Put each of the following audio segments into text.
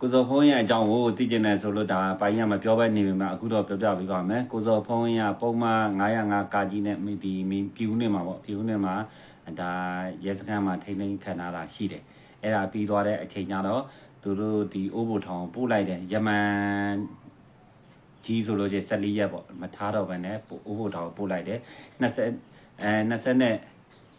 ကိုစောဖုံးရဲ့အကြောင်းကိုသိကျင်တယ်ဆိုလို့ဒါပိုင်းရမပြောဘဲနေပြီမှာအခုတော့ပြောပြပေးပါမယ်ကိုစောဖုံးရဲ့ပုံမှန်905ကာကြီးနဲ့မိဒီမီပြူးနေမှာပေါ့ပြူးနေမှာဒါရဲစခန်းမှာထိန်းသိမ်းခံထားတာရှိတယ်အဲ့ဒါပြီးသွားတဲ့အချိန်ကျတော့သူတို့ဒီအိုးဘိုထောင်ပို့လိုက်တယ်ယမန်ကြီးဆိုလို့ချင်း14ရက်ပေါ့မထားတော့ဘဲနဲ့အိုးဘိုထောင်ပို့လိုက်တယ်20အဲ20နဲ့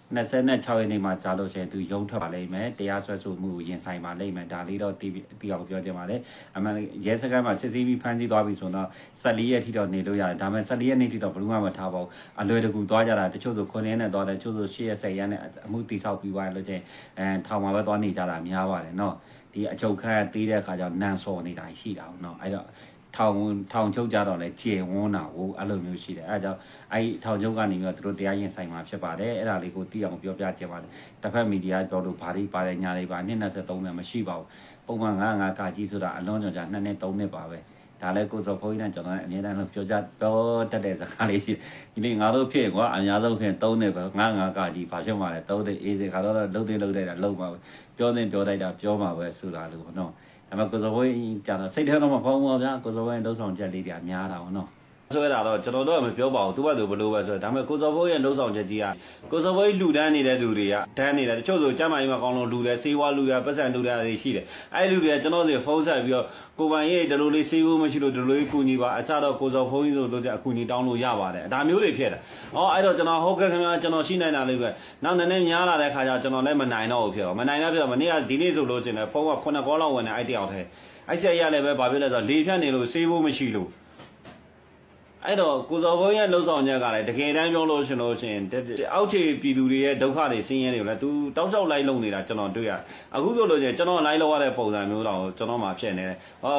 26ရက်နေ့မှာကြာလို့ရှိရင်သူရုံးထွက်ပါလိမ့်မယ်တရားစွဲဆိုမှုကိုရင်ဆိုင်ပါလိမ့်မယ်ဒါလေးတော့တီအောင်ပြောချင်ပါတယ်အမှန်ရဲစခန်းမှာစစ်ဆေးပြီးဖမ်းဆီးသွားပြီဆိုတော့14ရက်ထိတော့နေလို့ရတယ်ဒါပေမဲ့14ရက်နေ့ထိတော့ဘယ်သူမှမထားပါဘူးအလွယ်တကူသွားကြတာတချို့ဆို9ရက်နဲ့သွားတယ်တချို့ဆို10ရက်10ရက်နဲ့အမှုတိဆောက်ပြီးသွားရလို့ချင်းအဲထောင်မှာပဲသွားနေကြတာများပါတယ်နော်ဒီအချုပ်ခန့်သေးတဲ့အခါကျတော့နန်စော်နေတာရှိတာအောင်နော်အဲ့တော့ ထောင်ထောင်ချုပ်ကြတော့လဲကျေဝန်းတာကိုအဲ့လိုမျိုးရှိတယ်အဲ့ဒါကြောင့်အဲ့ဒီထောင်ချုပ်ကနေပြီးတော့သူတို့တရားရင်ဆိုင်မှာဖြစ်ပါတယ်အဲ့ဒါလေးကိုသိအောင်ပြောပြချင်ပါတယ်တစ်ဖက်မီဒီယာပြောလို့ဘာတွေပါတယ်ညာတွေပါနှစ်23နဲ့မရှိပါဘူးပုံမှန်95ကာကြီးဆိုတာအလွန်ကြောင့်ကြာ2နှစ်3နှစ်ပါပဲဒါလည်းကိုစောဖိုးကြီးနဲ့ကျွန်တော်လည်းအမြဲတမ်းလို့ပြောကြပြောတတ်တဲ့စကားလေးရှိတယ်ဒီနေ့ငါတို့ဖြစ်ကွာအများဆုံးဖြစ်3နှစ်ပဲ95ကာကြီးဘာဖြစ်မှာလဲ3နှစ်အေးစခါတော့လှုပ်သိလှုပ်တဲ့တာလှုပ်မှာပဲပြောနေပြောလိုက်တာပြောမှာပဲဆိုတာလို့ပေါ့နော် ဒါပေမဲ့ကိုစောဖိုးကြီးကျတော့စိတ်ထဲတော့မကောင်းဘူးဗျာကိုစောဖိုးကြီးလှုပ်ဆောင်ချက်လေးတွေအများတာပေါ့နော် ဆိုရတာတော့ကျွန်တော်တို့ကမပြောပါဘူးသူကသူဘလို့ပဲဆိုတော့ဒါပေမဲ့ကိုစောဖိုးရဲ့လှုပ်ဆောင်ချက်ကြီးကကိုစောဖိုးကြီးလှူဒန်းနေတဲ့သူတွေကဒန်းနေတယ်တချို့ဆိုကျမ်းမာရေးမှာကောင်းလို့လှူတယ်စေးဝါလှူတယ်ပတ်စံလှူတယ်တွေရှိတယ်အဲ့ဒီလူတွေကကျွန်တော်စီဖုန်းဆက်ပြီးတော့ကိုပိုင်ရဲ့ဒီလိုလေးစေးဖို့မရှိလို့ဒီလိုလေးကူညီပါအစတော့ကိုစောဖိုးကြီးဆိုလို့တဲ့အကူညီတောင်းလို့ရပါတယ်ဒါမျိုးတွေဖြစ်တယ်။အော်အဲ့တော့ကျွန်တော်ဟုတ်ကဲ့ခင်ဗျာကျွန်တော်ရှိနိုင်တာလေးပဲနောက်နည်းနည်းများလာတဲ့ခါကျကျွန်တော်လည်းမနိုင်တော့ဘူးဖြစ်တော့မနိုင်တော့ဖြစ်တော့မနေ့ကဒီနေ့ဆိုလို့ကျင်တယ်ဖုန်းက9ကောလောက်ဝင်နေအဲ့တယောက်တည်းအဲ့ဆက်ရလည်းပဲဘာဖြစ်လဲဆိုတော့လေဖြတ်နေလို့စေးဖို့မရှိလို့ အဲ့တော့ကိုစောဘုံရဲ့လှုပ်ဆောင်ချက်ကလည်းတကယ်တမ်းပြောလို့ရှင်လို့ရှင်အောက်ခြေပြည်သူတွေရဲ့ဒုက္ခတွေဆင်းရဲတွေကိုလည်းသူတောက်လျှောက်လိုက်လုံနေတာကျွန်တော်တွေ့ရအခုဆိုလို့ရှင်ကျွန်တော်လိုက်လောက်ရတဲ့ပုံစံမျိုးတော့ကျွန်တော်မှဖြစ်နေတယ်ဟို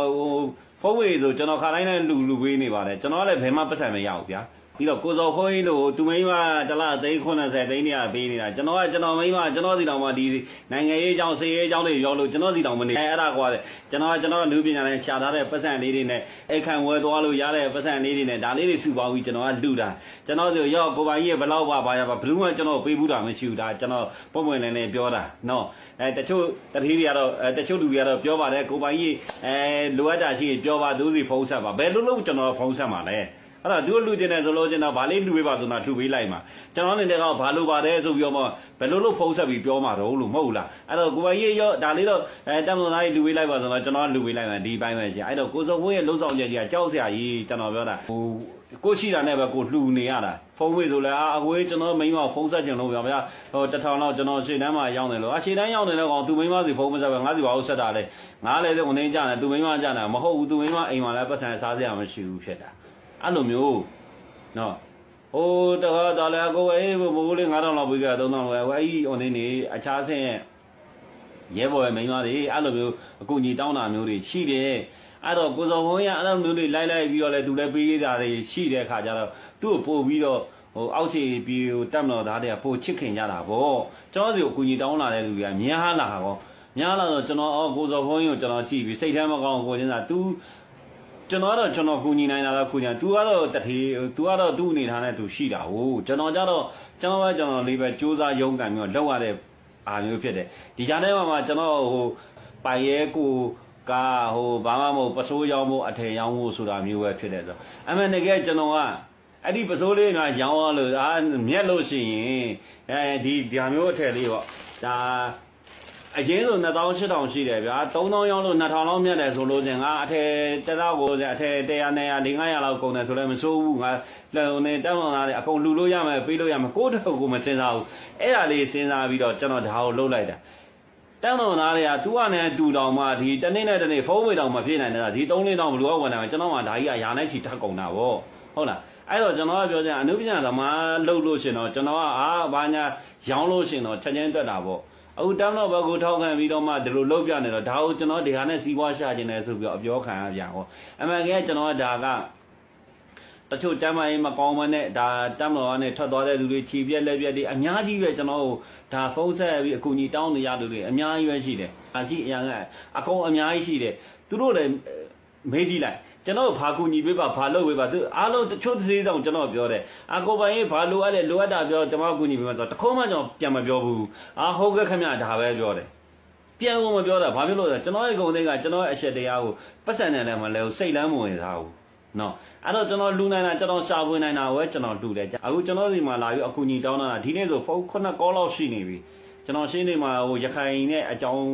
ဖုန်းဝေဆိုကျွန်တော်ခါတိုင်းနဲ့လူလူပေးနေပါတယ်ကျွန်တော်လည်းဘယ်မှပတ်စံမရဘူးဗျာ ပြီးတော့ကိုစောဖိုးကြီးလို့သူမိန်းမတစ်လသိန်း80သိန်းနေရပေးနေတာကျွန်တော်ကကျွန်တော်မိန်းမကျွန်တော်စီတောင်မှဒီနိုင်ငံရေးအကြောင်းစီရေးအကြောင်းတွေပြောလို့ကျွန်တော်စီတောင်မနေအဲ့ဒါကွာကျွန်တော်ကကျွန်တော်လူပညာနဲ့ရှာထားတဲ့ပတ်စံလေးတွေနဲ့အိတ်ခံဝဲသွားလို့ရတဲ့ပတ်စံလေးတွေနဲ့ဒါလေးတွေစုပေါင်းပြီးကျွန်တော်ကလူတာကျွန်တော်ဆိုရောကိုပိုင်ကြီးဘလောက်ပါပါရပါဘလူးကကျွန်တော်ပေးဘူးတာမရှိဘူးဒါကျွန်တော်ပုံမှန်နဲ့ပြောတာနော်အဲတချို့တတိတွေကတော့အဲတချို့လူတွေကတော့ပြောပါတယ်ကိုပိုင်ကြီးအဲလိုအပ်တာရှိရင်ပြောပါသူစီဖုံးဆက်ပါဘယ်လိုလုပ်ကျွန်တော်ဖုံးဆက်မှာလဲ အဲ့တော့သူတို့လူကျင်တယ်ဆိုလို့ကျင်တော့ဗာလေးလူပေးပါဆိုတော့လှူပေးလိုက်မှာကျွန်တော်အနေနဲ့ကဘာလို့ပါတယ်ဆိုပြီးတော့မှဘယ်လိုလုပ်ဖုံးဆက်ပြီးပြောမှာတော့လို့မဟုတ်လားအဲ့တော့ကိုပိုင်ကြီးရောဒါလေးတော့အဲတမန်သားကြီးလူပေးလိုက်ပါဆိုတော့ကျွန်တော်လူပေးလိုက်မှာဒီပိုင်းပဲရှိအဲ့တော့ကိုစုံဘိုးရဲ့လှုပ်ဆောင်ချက်ကြီးကကြောက်စရာကြီးကျွန်တော်ပြောတာဟိုကိုရှိတာနဲ့ပဲကိုလှူနေရတာဖုန်းဝေဆိုလဲအာအကိုကျွန်တော်မိန်းမဖုန်းဆက်ကြင်လို့ဗျာဗျာဟိုတထောင်လောက်ကျွန်တော်ရှေ့တန်းမှာရောက်နေလို့အရှေ့တန်းရောက်နေတော့ကောင်သူမိန်းမစီဖုန်းမဆက်ပဲငါစီဘာလို့ဆက်တာလဲငါလည်းဝင်နေကြတယ်သူမိန်းမကြတယ်မဟုတ်ဘူးသူမိန်းမအိမ်မှာလည်းပတ်စံစားစရာမရှိဘူးဖြစ်တာ အဲ့လိုမျိုးနော်ဟိုတခါတော်လဲကိုအေးမိုးလေး9000လောက်ပေးကြ3000လောက်ပဲအဲ့ဒီဟိုနေနေအခြားဆင်းရဲ့ရဲဘော်ရဲ့မိန်းမတွေအဲ့လိုမျိုးအကူကြီးတောင်းတာမျိုးတွေရှိတယ်အဲ့တော့ကိုစော်ဘုံရအဲ့လိုမျိုးတွေလိုက်လိုက်ပြီးတော့လဲသူလည်းပေးရတာတွေရှိတဲ့ခါကျတော့သူ့ကိုပို့ပြီးတော့ဟိုအောက်ခြေပြီးဟိုတက်မတော်သားတွေကပို့ချစ်ခင်ကြတာဗောကျွန်တော်စီကိုအကူကြီးတောင်းလာတဲ့လူတွေကများလာဟောများလာတော့ကျွန်တော်အော်ကိုစော်ဘုံကြီးကိုကျွန်တော်ကြည့်ပြီးစိတ်ထဲမကောင်းကိုချင်းစာ तू ကျွန်တော်တော့ကျွန်တော်ကူညီနိုင်တာတော့ကူညီ तू ကတော့တထေ तू ကတော့သူ့အနေထားနဲ့ तू ရှိတာဟုတ်ကျွန်တော်ကြတော့ကျွန်တော်ကကျွန်တော်လေးပဲစူးစမ်းရုန်းကန်ပြီးတော့လောက်ရတဲ့အားမျိုးဖြစ်တယ်ဒီကြားထဲမှာမှကျွန်တော်ဟိုပိုင်ရဲကိုကဟိုဘာမှမဟုတ်ပစိုးရောင်းဖို့အထည်ရောင်းဖို့ဆိုတာမျိုးပဲဖြစ်တယ်ဆိုအမှန်တကယ်ကျွန်တော်ကအဲ့ဒီပစိုးလေးကရောင်းရလို့အာမြက်လို့ရှိရင်အဲဒီဒါမျိုးအထည်လေးပေါ့ဒါ အရင်ဆို2800ရှိတယ်ဗျာ3000ရောင်းလို့2000လောက်မြတ်တယ်ဆိုလို့ရှင်ငါအထည်တရကိုအထည်100 200 500လောက်ကုန်တယ်ဆိုလည်းမစိုးဘူးငါလုံနေတောင်းတော်သားတွေအကုန်လှူလို့ရမယ်ပေးလို့ရမယ်ကိုယ့်တော့ကိုမစင်စားဘူးအဲ့ဒါလေးစဉ်းစားပြီးတော့ကျွန်တော်ဒါကိုလှုပ်လိုက်တာတန်းတော်သားတွေကသူ့အနေနဲ့တူတော်မှဒီတနေ့နဲ့တနေ့ဖုံးဝေတောင်မဖြစ်နိုင်တဲ့ဒီ3လေးတောင်ဘလူကဝင်တယ်ကျွန်တော်မှဒါကြီးကယာနဲ့ချီထပ်ကုန်တာဗောဟုတ်လားအဲ့တော့ကျွန်တော်ကပြောချင်အနုပညာသမားလှုပ်လို့ရှင်တော့ကျွန်တော်ကအာဘာညာရောင်းလို့ရှင်တော့ချက်ချင်းတက်တာဗော အခုတန်းတော့ဘက်ကိုထောက်ခံပြီးတော့မှဒီလိုလုပ်ပြနေတော့ဒါကိုကျွန်တော်ဒီဟာနဲ့စီးပွားရှာခြင်းနဲ့ဆိုပြီးတော့အပြောခံရပြန်ဟောအမှန်ကကျွန်တော်ကဒါကတချို့ကျမ်းမာရေးမကောင်းမနဲ့ဒါတမ်းတော်နဲ့ထွက်သွားတဲ့လူတွေခြေပြက်လက်ပြက်တွေအများကြီးပဲကျွန်တော်တို့ဒါဖုန်းဆက်ပြီးအကူကြီးတောင်းနေရလူတွေအများကြီးပဲရှိတယ်။အရှိအရင်ကအကောင်အများကြီးရှိတယ်။သူတို့လည်းမေးကြည့်လိုက်ကျွန်တော်ဘာကူညီပေးပါဘာလုပ်ပေးပါသူအားလုံးတချို့သတိတောင်ကျွန်တော်ပြောတယ်အာကိုပိုင်ရေးဘာလိုအပ်လဲလိုအပ်တာပြောကျွန်တော်ကူညီပေးမှာဆိုတခုံးမှကျွန်တော်ပြန်မပြောဘူးအာဟုတ်ကဲ့ခင်ဗျဒါပဲပြောတယ်ပြန်ဖို့မပြောတာဘာဖြစ်လို့လဲကျွန်တော်ရဲ့ဂုံသိန်းကကျွန်တော်ရဲ့အချက်တရားကိုပတ်စံနဲ့လည်းမလဲဘူးစိတ်လမ်းမဝင်စားဘူးနော်အဲ့တော့ကျွန်တော်လူနိုင်တာကျွန်တော်ရှာဖွေနိုင်တာဝဲကျွန်တော်လူတယ်အခုကျွန်တော်ဒီမှာလာပြီးအကူကြီးတောင်းတာဒီနေ့ဆိုဖုန်းခုနှစ်ကောလောက်ရှိနေပြီ ကျွန်တော်ရှင်းနေမှာဟိုရခိုင်နဲ့အကြောင်း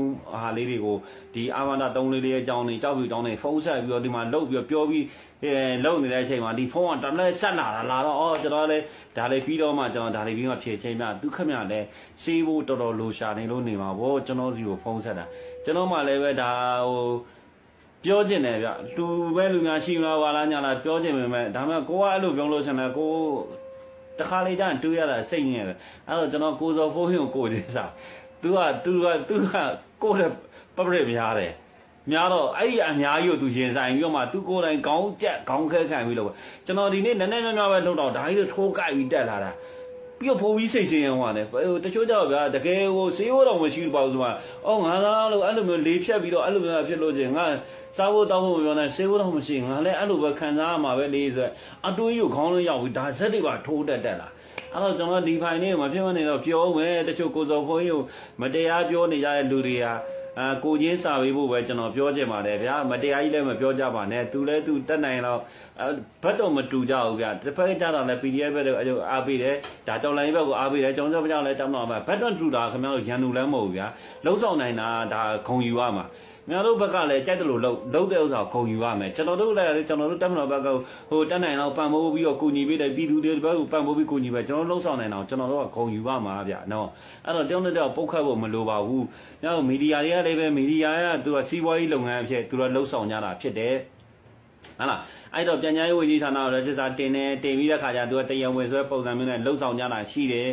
ဟာလေးတွေကိုဒီအာမန္တသုံးလေးလေးအကြောင်းတွေကြောက်ပြီးတောင်းနေဖုန်းဆက်ပြီးတော့ဒီမှာလုတ်ပြီးတော့ပြောပြီးအဲလုတ်နေတဲ့အချိန်မှာဒီဖုန်းကတလဲဆက်လာတာလာတော့အော်ကျွန်တော်လည်းဒါလေးပြီးတော့မှကျွန်တော်ဒါလေးပြီးမှဖြည့်ချင်းမြဒုက္ခမြလည်းစီးဖို့တော်တော်လိုရှာနေလို့နေမှာဗောကျွန်တော်စီကိုဖုန်းဆက်တာကျွန်တော်မှလည်းပဲဒါဟိုပြောကျင်တယ်ဗျလူပဲလူများရှိမလားပါလားညာလားပြောကျင်ပေမဲ့ဒါမှကိုကအဲ့လိုပြောလို့ဆင်တယ်ကို တခါလေကျရင်တွေးရတာစိတ်ညစ်ပဲအဲ့တော့ကျွန်တော်ကိုစော်ဖိုးဟင်းကိုကိုချင်းစား तू က तू က तू ကကိုတဲ့ပပရများတယ်များတော့အဲ့ဒီအများကြီးကို तू ရင်ဆိုင်ပြီးတော့မှ तू ကိုယ်တိုင်ခေါင်းကြက်ခေါင်းခဲခံပြီးလို့ကျွန်တော်ဒီနေ့နည်းနည်းများများပဲလှုပ်တော့ဒါကြီးတော့ထိုးကြိုက်ပြီးတက်လာတာ ပြီးတော့ဖိုးကြီးစိတ်ဆင်းရဲဟောတယ်ဟိုတချို့ကြောက်ဗျာတကယ်ဟိုစေးဖို့တော့မရှိဘူးပေါ့ဆိုမှအော်ငါသားလို့အဲ့လိုမျိုးလေးဖြတ်ပြီးတော့အဲ့လိုမျိုးဖြစ်လို့ချင်းငါစားဖို့တောက်ဖို့မပြောနဲ့စေးဖို့တော့မရှိငါလည်းအဲ့လိုပဲခံစားရမှာပဲလေးဆိုအတွေးကြီးကိုခေါင်းလုံးရောက်ပြီးဒါဇက်တွေပါထိုးတက်တက်လာအဲ့တော့ကျွန်တော်ဒီဖိုင်လေးကိုမဖြစ်မနေတော့ပြောမယ်တချို့ကိုစော်ဖိုးကြီးကိုမတရားပြောနေကြတဲ့လူတွေဟာ အာကိုချင်းစာပေးဖို့ပဲကျွန်တော်ပြောချင်ပါတယ်ဗျာမတရားကြီးလည်းမပြောကြပါနဲ့သူလည်းသူတက်နိုင်တော့ဘတ်တော့မတူကြဘူးဗျာတစ်ဖက်ကြတော့လည်း PDF ဘက်တော့အားပေးတယ်ဒါတော်လိုင်းဘက်ကိုအားပေးတယ်ကျွန်တော်ကြောင့်လည်းတောင်းတော့မှာဘတ်တော့တူတာခင်ဗျားတို့ရန်သူလည်းမဟုတ်ဘူးဗျာလုံးဆောင်နိုင်တာဒါဂုံယူရမှာ များတို့ဘက်ကလည်းကြိုက်တယ်လို့လှုပ်လှုပ်တဲ့ဥစ္စာကိုဂုံယူရမယ်ကျွန်တော်တို့လည်းကျွန်တော်တို့တက်မတော်ဘက်ကဟိုတက်နိုင်တော့ပံ့ပိုးပြီးတော့ကူညီပေးတယ်ပြည်သူတွေဘက်ကပံ့ပိုးပြီးကူညီပဲကျွန်တော်လုံးဆောင်နိုင်တော့ကျွန်တော်တို့ကဂုံယူရမှာဗျာနော်အဲ့တော့တောင်းတဲ့တော့ပုတ်ခတ်ဖို့မလိုပါဘူးများတို့မီဒီယာတွေကလည်းပဲမီဒီယာကသူကစီးပွားရေးလုပ်ငန်းအဖြစ်သူကလှုပ်ဆောင်ကြတာဖြစ်တယ်ဟုတ်လားအဲ့တော့ပြန်ကြားရေးဝန်ကြီးဌာနကလည်းစစ်စားတင်တယ်တင်ပြီးတဲ့ခါကျသူကတရားဝင်ဆွဲပုံစံမျိုးနဲ့လှုပ်ဆောင်ကြတာရှိတယ်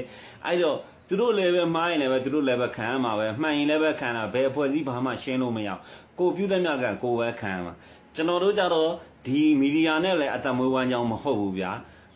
အဲ့တော့ သူတို့လည်းပဲမှားရင်လည်းပဲသူတို့လည်းပဲခံရမှာပဲမှန်ရင်လည်းပဲခံတာဘယ်အဖွဲ့အစည်းဘာမှရှင်းလို့မရအောင်ကိုပြုတဲ့မြတ်ကကိုပဲခံရမှာကျွန်တော်တို့ကြတော့ဒီမီဒီယာနဲ့လည်းအတမွေးဝမ်းကြောင်းမဟုတ်ဘူးဗျာ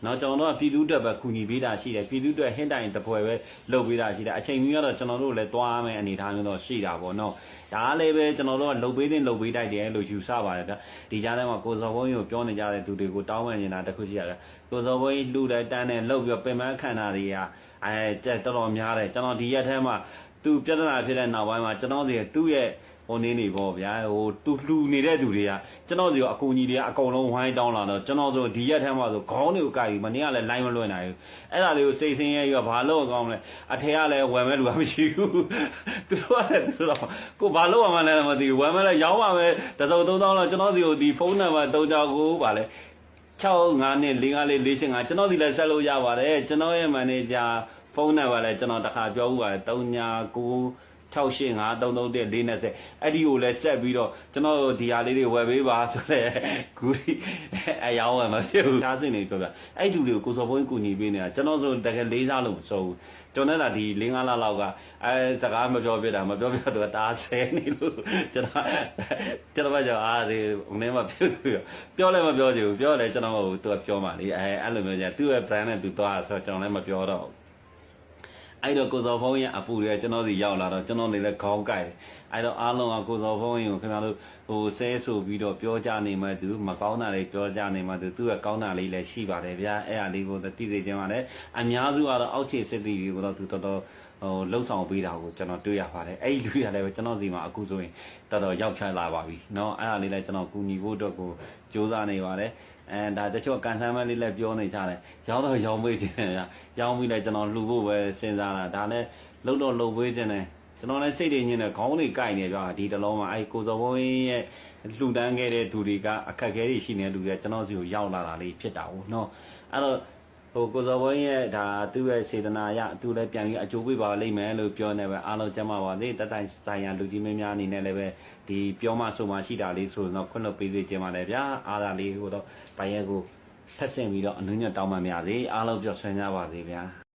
နော်ကျွန်တော်တို့ကပြည်သူ့တက်ပဲကူညီပေးတာရှိတယ်ပြည်သူ့တက်ဟင်းတိုင်တပွဲပဲလုပ်ပေးတာရှိတယ်အချိန်ကြီးကတော့ကျွန်တော်တို့လည်းသွားမယ်အနေထားမျိုးတော့ရှိတာပေါ့နော်ဒါလည်းပဲကျွန်တော်တို့ကလုပ်ပေးတဲ့လုပ်ပေးတိုက်တယ်လို့ယူဆပါတယ်ဗျဒီကြားထဲမှာကိုစော်ဘုန်းကြီးကိုပြောနေကြတဲ့သူတွေကိုတောင်းပန်နေတာတခုရှိရတယ်ကိုစော်ဘုန်းကြီးလှူတယ်တန်းတယ်လှုပ်ပြီးပင်မခန္ဓာတွေက အဲတော်တော်များတယ်ကျွန်တော်ဒီရက်ထဲမှာသူပြဿနာဖြစ်တဲ့နောက်ပိုင်းမှာကျွန်တော်စီသူ့ရဲ့ဟိုနေနေပေါ့ဗျာဟိုသူလှူနေတဲ့သူတွေကကျွန်တော်စီကအကူကြီးတွေကအကုန်လုံးဝိုင်းတောင်းလာတော့ကျွန်တော်ဆိုဒီရက်ထဲမှာဆိုခေါင်းတွေကိုကြိုက်ပြီးမနေ့ကလည်းလိုင်းမလွှင့်နိုင်ဘူးအဲ့ဒါလေးကိုစိတ်ဆင်းရဲပြီးတော့ဘာလို့ကောင်းမလဲအထက်ကလည်းဝယ်မဲ့လူကမရှိဘူးသူတို့ကလည်းသူတို့ကိုဘာလို့မှလည်းမသိဘူးဝယ်မဲ့လည်းရောင်းပါမယ်တစုံသုံးသောင်းလောက်ကျွန်တော်စီကိုဒီဖုန်းနံပါတ်၃ကြောက်ကိုဗာလဲ 65နဲ့45လေး45ကျွန်တော်စီလည်းဆက်လို့ရပါတယ်ကျွန်တော်ရဲ့မန်နေဂျာဖုန်းနံပါတ်လည်းကျွန်တော်တခါပြောဦးပါတယ်39 68533140အဲ့ဒီကိုလည်းဆက်ပြီးတော့ကျွန်တော်ဒီဟာလေးတွေဝယ်ပေးပါဆိုလဲဂူဒီအယောင်းဝယ်မဖြစ်ဘူးသားစင်တွေပြောပြအဲ့ဒီလူတွေကိုကိုစော်ဘုန်းကြီးကူညီပေးနေတာကျွန်တော်ဆိုတကယ်လေးစားလို့မစိုးဘူးကျွန်တော်လည်းဒီ၄၅လလောက်ကအဲစကားမပြောပြတာမပြောပြတော့တားဆဲနေလို့ကျွန်တော်ကျွန်တော်ကကြောအားဒီမင်းမပြောဘူးပြောလည်းမပြောချင်ဘူးပြောလည်းကျွန်တော်ဟိုသူကပြောမှလေအဲအဲ့လိုမျိုးじゃသူ့ရဲ့ brand နဲ့သူသွားဆိုတော့ကျွန်တော်လည်းမပြောတော့ဘူး အဲ့တော့ကိုစော်ဖုံးရဲ့အပူတွေကျွန်တော်စီရောက်လာတော့ကျွန်တော်နေလဲခေါင်းကိုက်တယ်အဲ့တော့အားလုံးကကိုစော်ဖုံးရင်ကိုခင်ဗျားတို့ဟိုဆဲဆိုပြီးတော့ပြောကြနေမှသူမကောင်းတာလေးပြောကြနေမှသူသူ့ရဲ့ကောင်းတာလေးလည်းရှိပါတယ်ဗျာအဲ့အလေးကိုသိစေချင်ပါတယ်အများစုကတော့အောက်ခြေစစ်တီတွေကိုတော့သူတော်တော် ဟိုလှုပ်ဆောင်ပေးတာကိုကျွန်တော်တွေ့ရပါတယ်အဲ့ဒီလူတွေကလည်းပဲကျွန်တော်စီမှာအခုဆိုရင်တော်တော်ရောက်ချလာပါပြီเนาะအဲ့ဒါလေးလည်းကျွန်တော်ကူညီဖို့အတွက်ကိုစူးစမ်းနေပါတယ်အဲဒါတချို့ကန်ဆန်းမလေးလည်းပြောနေကြတယ်ရောင်းတော့ရောင်းပေးခြင်းတယ်ရောင်းပြီးလည်းကျွန်တော်လှူဖို့ပဲစဉ်းစားတာဒါလည်းလှုပ်တော့လှုပ်ပေးခြင်းတယ်ကျွန်တော်လည်းစိတ်တွေညင်းတယ်ခေါင်းတွေကိုက်နေကြဒီတလုံးမှာအဲကိုစောဘုန်းရဲ့လှူဒန်းခဲ့တဲ့သူတွေကအခက်အခဲတွေရှိနေတဲ့လူတွေကျွန်တော်စီကိုရောက်လာတာလေးဖြစ်တာဟုတ်နော်အဲ့တော့ ဟိုကိုစောဘုန်းရဲ့ဒါသူ့ရဲ့စေတနာရသူလည်းပြန်ပြီးအကျိုးပေးပါလိမ့်မယ်လို့ပြောနေပဲအားလုံးကျမ်းပါပါစေတတိုင်ဆိုင်ရလူကြီးမင်းများအနေနဲ့လည်းပဲဒီပြောမှဆိုမှရှိတာလေးဆိုတော့ခွင့်လွှတ်ပေးစေချင်ပါတယ်ဗျာအားသာလေးဟိုတော့ဘိုင်ရက်ကိုထက်ဆင့်ပြီးတော့အနုညတ်တောင်းပန်ပါစေအားလုံးပျော်ရွှင်ကြပါစေဗျာ